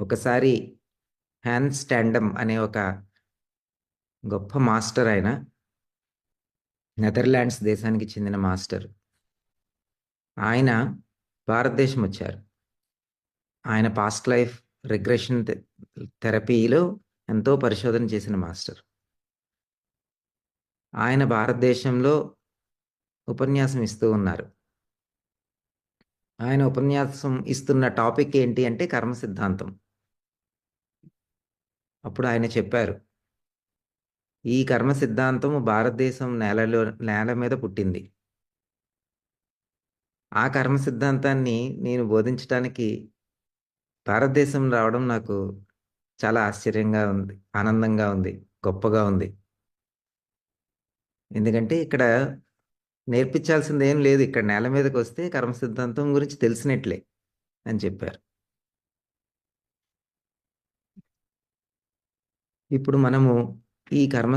ఒకసారి హ్యాండ్ స్టాండమ్ అనే ఒక గొప్ప మాస్టర్ ఆయన నెదర్లాండ్స్ దేశానికి చెందిన మాస్టర్. ఆయన భారతదేశం వచ్చారు. ఆయన పాస్ట్ లైఫ్ రిగ్రెషన్ థెరపీలో ఎంతో పరిశోధన చేసిన మాస్టర్. ఆయన భారతదేశంలో ఉపన్యాసం ఇస్తూ ఉన్నారు. ఆయన ఉపన్యాసం ఇస్తున్న టాపిక్ ఏంటి అంటే కర్మ సిద్ధాంతం. అప్పుడు ఆయన చెప్పారు ఈ కర్మ సిద్ధాంతం భారతదేశం నేలలో నేల మీద పుట్టింది. ఆ కర్మ సిద్ధాంతాన్ని నేను బోధించడానికి భారతదేశం రావడం నాకు చాలా ఆశ్చర్యంగా ఉంది ఆనందంగా ఉంది గొప్పగా ఉంది. ఎందుకంటే ఇక్కడ నేర్పించాల్సింది ఏం లేదు. ఇక్కడ నేల మీదకి వస్తే కర్మ సిద్ధాంతం గురించి తెలిసినట్లే అని చెప్పారు. ఇప్పుడు మనము ఈ కర్మ